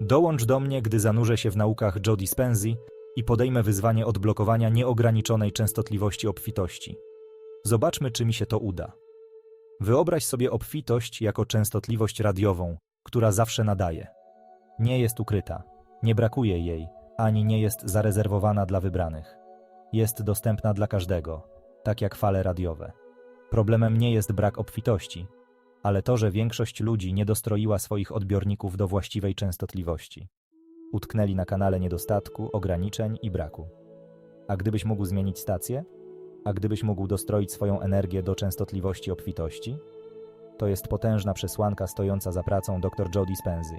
Dołącz do mnie, gdy zanurzę się w naukach Joe Dispenzi i podejmę wyzwanie odblokowania nieograniczonej częstotliwości obfitości. Zobaczmy, czy mi się to uda. Wyobraź sobie obfitość jako częstotliwość radiową, która zawsze nadaje. Nie jest ukryta, nie brakuje jej, ani nie jest zarezerwowana dla wybranych. Jest dostępna dla każdego, tak jak fale radiowe. Problemem nie jest brak obfitości, ale to, że większość ludzi nie dostroiła swoich odbiorników do właściwej częstotliwości. Utknęli na kanale niedostatku, ograniczeń i braku. A gdybyś mógł zmienić stację? A gdybyś mógł dostroić swoją energię do częstotliwości obfitości? To jest potężna przesłanka stojąca za pracą dr Joe Dispenzy.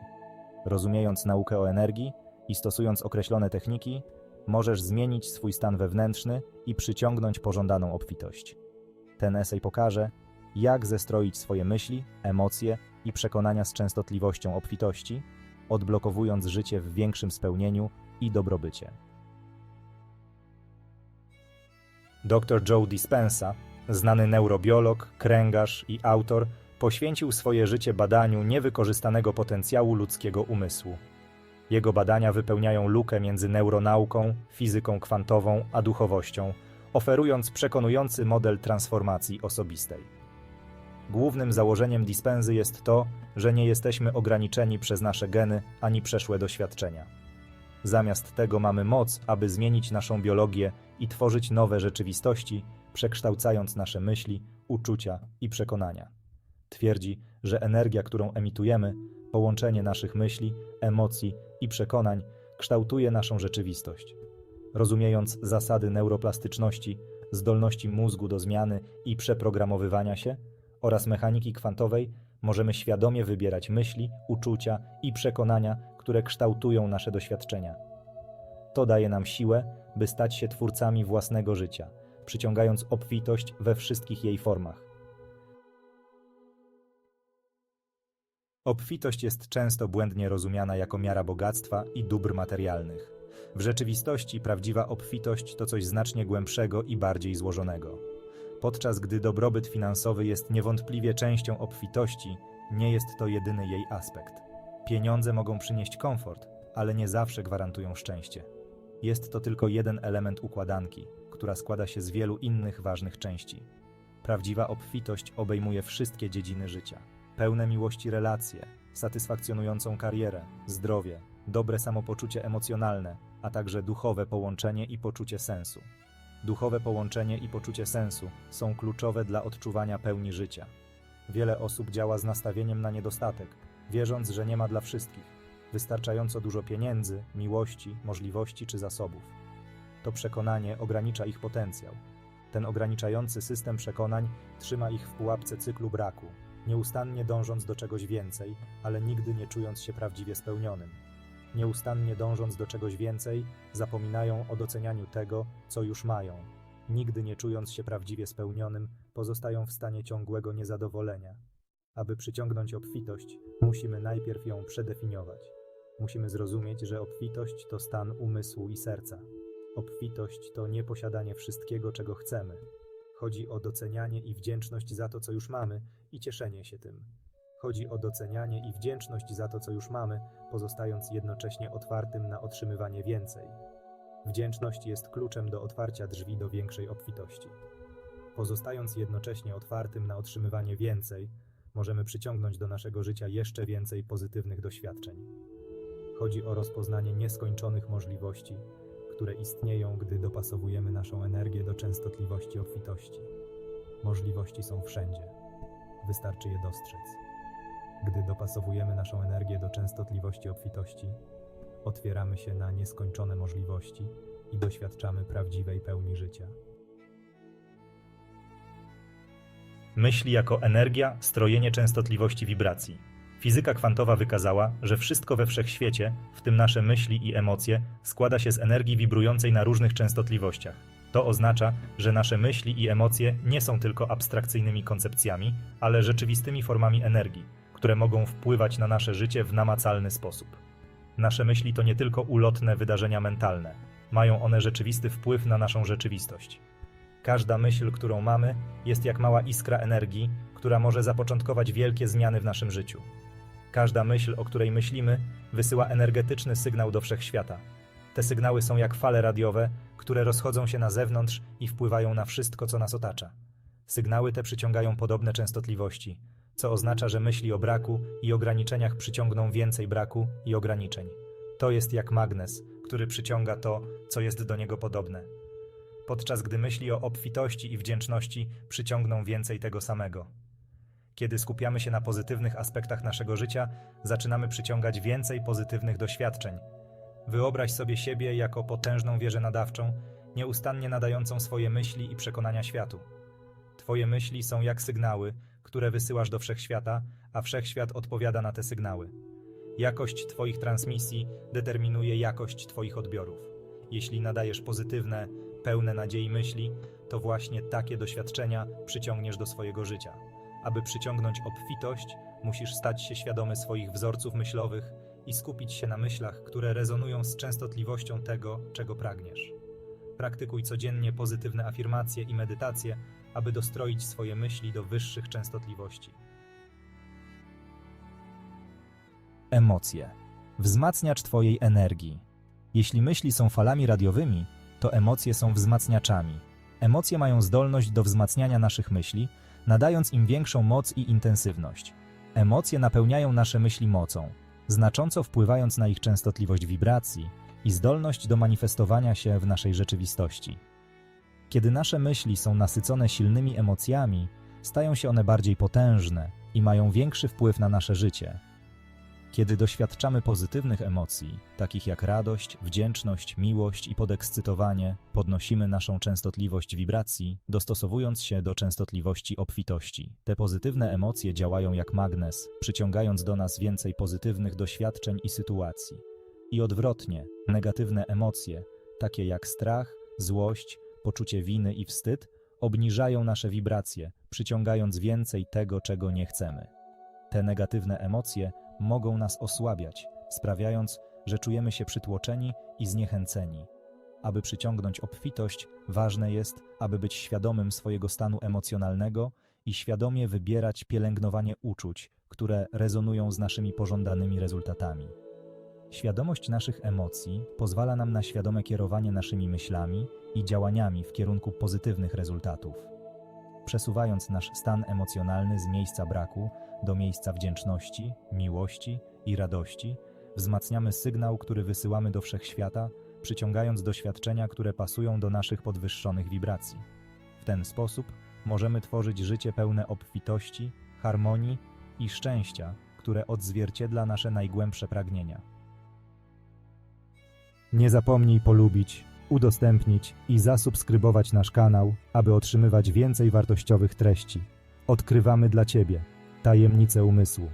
Rozumiejąc naukę o energii i stosując określone techniki, możesz zmienić swój stan wewnętrzny i przyciągnąć pożądaną obfitość. Ten esej pokaże, jak zestroić swoje myśli, emocje i przekonania z częstotliwością obfitości, odblokowując życie w większym spełnieniu i dobrobycie. Dr Joe Dispenza, znany neurobiolog, kręgarz i autor, poświęcił swoje życie badaniu niewykorzystanego potencjału ludzkiego umysłu. Jego badania wypełniają lukę między neuronauką, fizyką kwantową a duchowością, oferując przekonujący model transformacji osobistej. Głównym założeniem dispensy jest to, że nie jesteśmy ograniczeni przez nasze geny ani przeszłe doświadczenia. Zamiast tego mamy moc, aby zmienić naszą biologię i tworzyć nowe rzeczywistości, przekształcając nasze myśli, uczucia i przekonania. Twierdzi, że energia, którą emitujemy, połączenie naszych myśli, emocji i przekonań kształtuje naszą rzeczywistość. Rozumiejąc zasady neuroplastyczności, zdolności mózgu do zmiany i przeprogramowywania się oraz mechaniki kwantowej, możemy świadomie wybierać myśli, uczucia i przekonania, które kształtują nasze doświadczenia. To daje nam siłę, by stać się twórcami własnego życia, przyciągając obfitość we wszystkich jej formach. Obfitość jest często błędnie rozumiana jako miara bogactwa i dóbr materialnych. W rzeczywistości prawdziwa obfitość to coś znacznie głębszego i bardziej złożonego. Podczas gdy dobrobyt finansowy jest niewątpliwie częścią obfitości, nie jest to jedyny jej aspekt. Pieniądze mogą przynieść komfort, ale nie zawsze gwarantują szczęście. Jest to tylko jeden element układanki, która składa się z wielu innych ważnych części. Prawdziwa obfitość obejmuje wszystkie dziedziny życia. Pełne miłości relacje, satysfakcjonującą karierę, zdrowie, dobre samopoczucie emocjonalne, a także duchowe połączenie i poczucie sensu. Duchowe połączenie i poczucie sensu są kluczowe dla odczuwania pełni życia. Wiele osób działa z nastawieniem na niedostatek, wierząc, że nie ma dla wszystkich wystarczająco dużo pieniędzy, miłości, możliwości czy zasobów. To przekonanie ogranicza ich potencjał. Ten ograniczający system przekonań trzyma ich w pułapce cyklu braku, nieustannie dążąc do czegoś więcej, ale nigdy nie czując się prawdziwie spełnionym. Nieustannie dążąc do czegoś więcej, zapominają o docenianiu tego, co już mają. Nigdy nie czując się prawdziwie spełnionym, pozostają w stanie ciągłego niezadowolenia. Aby przyciągnąć obfitość, musimy najpierw ją przedefiniować. Musimy zrozumieć, że obfitość to stan umysłu i serca. Obfitość to nie posiadanie wszystkiego, czego chcemy. Chodzi o docenianie i wdzięczność za to, co już mamy, i cieszenie się tym. Chodzi o docenianie i wdzięczność za to, co już mamy, pozostając jednocześnie otwartym na otrzymywanie więcej. Wdzięczność jest kluczem do otwarcia drzwi do większej obfitości. Pozostając jednocześnie otwartym na otrzymywanie więcej, możemy przyciągnąć do naszego życia jeszcze więcej pozytywnych doświadczeń. Chodzi o rozpoznanie nieskończonych możliwości, które istnieją, gdy dopasowujemy naszą energię do częstotliwości obfitości. Możliwości są wszędzie. Wystarczy je dostrzec. Gdy dopasowujemy naszą energię do częstotliwości obfitości, otwieramy się na nieskończone możliwości i doświadczamy prawdziwej pełni życia. Myśli jako energia, strojenie częstotliwości wibracji. Fizyka kwantowa wykazała, że wszystko we wszechświecie, w tym nasze myśli i emocje, składa się z energii wibrującej na różnych częstotliwościach. To oznacza, że nasze myśli i emocje nie są tylko abstrakcyjnymi koncepcjami, ale rzeczywistymi formami energii, które mogą wpływać na nasze życie w namacalny sposób. Nasze myśli to nie tylko ulotne wydarzenia mentalne, mają one rzeczywisty wpływ na naszą rzeczywistość. Każda myśl, którą mamy, jest jak mała iskra energii, która może zapoczątkować wielkie zmiany w naszym życiu. Każda myśl, o której myślimy, wysyła energetyczny sygnał do wszechświata. Te sygnały są jak fale radiowe, które rozchodzą się na zewnątrz i wpływają na wszystko, co nas otacza. Sygnały te przyciągają podobne częstotliwości, co oznacza, że myśli o braku i ograniczeniach przyciągną więcej braku i ograniczeń. To jest jak magnes, który przyciąga to, co jest do niego podobne. Podczas gdy myśli o obfitości i wdzięczności przyciągną więcej tego samego. Kiedy skupiamy się na pozytywnych aspektach naszego życia, zaczynamy przyciągać więcej pozytywnych doświadczeń. Wyobraź sobie siebie jako potężną wieżę nadawczą, nieustannie nadającą swoje myśli i przekonania światu. Twoje myśli są jak sygnały, które wysyłasz do wszechświata, a wszechświat odpowiada na te sygnały. Jakość Twoich transmisji determinuje jakość Twoich odbiorów. Jeśli nadajesz pozytywne, pełne nadziei myśli, to właśnie takie doświadczenia przyciągniesz do swojego życia. Aby przyciągnąć obfitość, musisz stać się świadomy swoich wzorców myślowych i skupić się na myślach, które rezonują z częstotliwością tego, czego pragniesz. Praktykuj codziennie pozytywne afirmacje i medytacje, aby dostroić swoje myśli do wyższych częstotliwości. Emocje. Wzmacniacz Twojej energii. Jeśli myśli są falami radiowymi, to emocje są wzmacniaczami. Emocje mają zdolność do wzmacniania naszych myśli, nadając im większą moc i intensywność. Emocje napełniają nasze myśli mocą, znacząco wpływając na ich częstotliwość wibracji i zdolność do manifestowania się w naszej rzeczywistości. Kiedy nasze myśli są nasycone silnymi emocjami, stają się one bardziej potężne i mają większy wpływ na nasze życie. Kiedy doświadczamy pozytywnych emocji, takich jak radość, wdzięczność, miłość i podekscytowanie, podnosimy naszą częstotliwość wibracji, dostosowując się do częstotliwości obfitości. Te pozytywne emocje działają jak magnes, przyciągając do nas więcej pozytywnych doświadczeń i sytuacji. I odwrotnie, negatywne emocje, takie jak strach, złość, poczucie winy i wstyd, obniżają nasze wibracje, przyciągając więcej tego, czego nie chcemy. Te negatywne emocje mogą nas osłabiać, sprawiając, że czujemy się przytłoczeni i zniechęceni. Aby przyciągnąć obfitość, ważne jest, aby być świadomym swojego stanu emocjonalnego i świadomie wybierać pielęgnowanie uczuć, które rezonują z naszymi pożądanymi rezultatami. Świadomość naszych emocji pozwala nam na świadome kierowanie naszymi myślami i działaniami w kierunku pozytywnych rezultatów. Przesuwając nasz stan emocjonalny z miejsca braku do miejsca wdzięczności, miłości i radości, wzmacniamy sygnał, który wysyłamy do wszechświata, przyciągając doświadczenia, które pasują do naszych podwyższonych wibracji. W ten sposób możemy tworzyć życie pełne obfitości, harmonii i szczęścia, które odzwierciedla nasze najgłębsze pragnienia. Nie zapomnij polubić, udostępnić i zasubskrybować nasz kanał, aby otrzymywać więcej wartościowych treści. Odkrywamy dla Ciebie tajemnice umysłu.